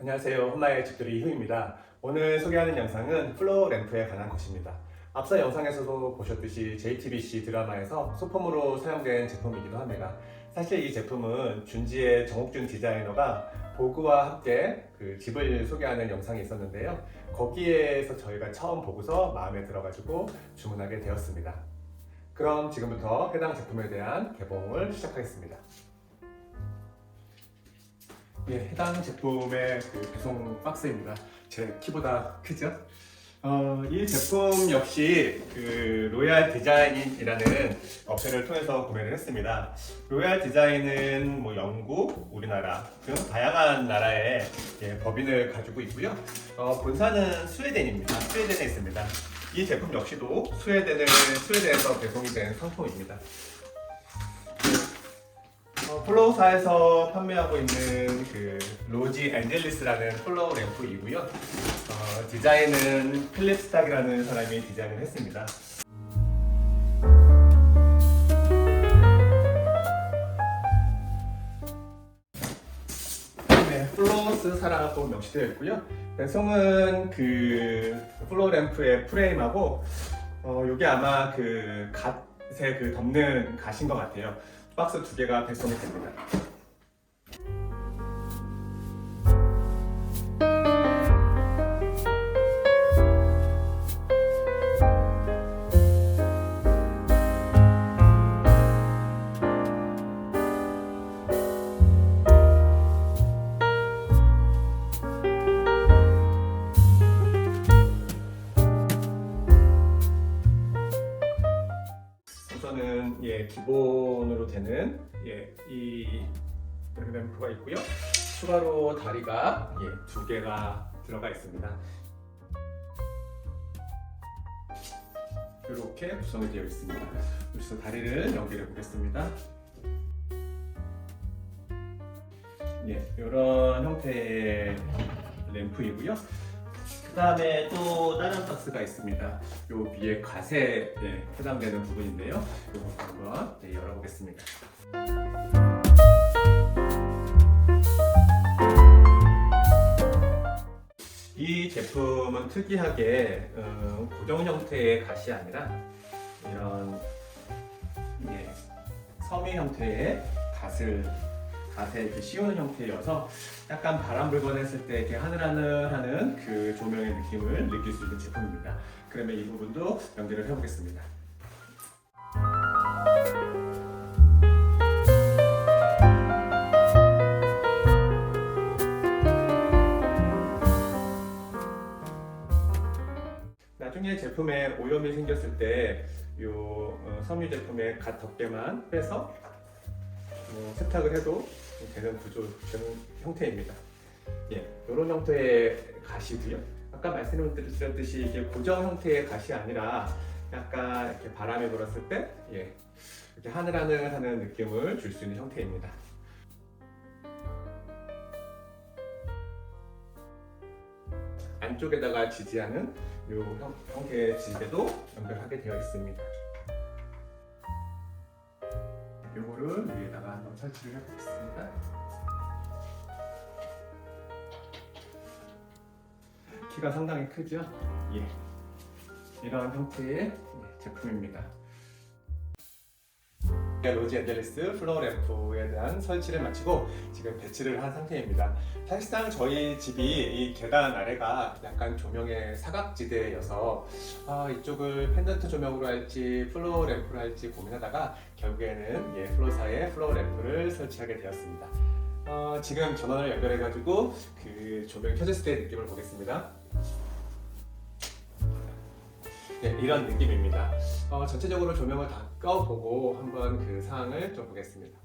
안녕하세요. 홈라의 집들이 이후입니다. 오늘 소개하는 영상은 플로우 램프에 관한 것입니다. 앞서 영상에서도 보셨듯이 JTBC 드라마에서 소품으로 사용된 제품이기도 합니다. 사실 이 제품은 준지의 정옥준 디자이너가 보그와 함께 그 집을 소개하는 영상이 있었는데요. 거기에서 저희가 처음 보고서 마음에 들어가지고 주문하게 되었습니다. 그럼 지금부터 해당 제품에 대한 개봉을 시작하겠습니다. 예, 해당 제품의 그 배송 박스입니다. 제 키보다 크죠? 어, 이 제품 역시 그 로얄 디자인이라는 업체를 통해서 구매를 했습니다. 로얄 디자인은 뭐 영국, 우리나라 등 다양한 나라의 예, 법인을 가지고 있고요. 어, 본사는 스웨덴입니다. 스웨덴에 있습니다. 이 제품 역시도 스웨덴을 스웨덴에서 배송이 된 상품입니다. 어, 플로우사에서 판매하고 있는 그 로지 앤젤리스라는 플로우 램프이고요. 어, 디자인은 필립 스탁이라는 사람이 디자인을 했습니다. 네, 플로우스 사랑하고 명시되어 있고요. 배송은 그 플로우 램프의 프레임하고 어, 이게 아마 그 갓에 그 덮는 갓인 것 같아요. 박스 두 개가 배송이 됩니다. 예 기본으로 되는 예 이 램프가 있고요. 추가로 다리가 예 두 개가 들어가 있습니다. 이렇게 구성이 되어 있습니다. 그래서 다리를 연결해 보겠습니다. 예, 이런 형태의 램프이고요. 그 다음에 또 다른 박스가 있습니다. 요 위에 가세에 해당되는 부분인데요. 이거 한번 네, 열어보겠습니다. 이 제품은 특이하게 어, 고정 형태의 갓이 아니라 이런 예, 섬유 형태의 갓을 갓에 이렇게 씌우는 형태여서 약간 바람 불거나 했을 때 이렇게 하늘하늘하는 그 조명의 느낌을 느낄 수 있는 제품입니다. 그러면 이 부분도 연결을 해보겠습니다. 나중에 제품에 오염이 생겼을 때이 어, 섬유 제품의 갓 덮개만 빼서 어, 세탁을 해도 되는 구조, 되는 형태입니다. 예, 이런 형태의 가시고요. 아까 말씀드렸듯이 이게 고정 형태의 가시 아니라 약간 이렇게 바람이 불었을 때, 예, 이렇게 하늘하늘하는 느낌을 줄 수 있는 형태입니다. 안쪽에다가 지지하는 이 형, 형태의 지지대도 연결하게 되어 있습니다. 요거를 위에다가 한번 설치를 해보겠습니다. 키가 상당히 크죠? 예. 이런 형태의 예, 제품입니다. 로지 앤젤리스 플로어 램프에 대한 설치를 마치고 지금 배치를 한 상태입니다. 사실상 저희 집이 이 계단 아래가 약간 조명의 사각지대여서 아, 이쪽을 펜던트 조명으로 할지 플로어 램프로 할지 고민하다가 결국에는 예, 플로사에 플로어 램프를 설치하게 되었습니다. 어, 지금 전원을 연결해가지고 그 조명 켜졌을 때의 느낌을 보겠습니다. 네, 이런 느낌입니다. 어, 전체적으로 조명을 다 꺼보고 한번 그 상황을 좀 보겠습니다.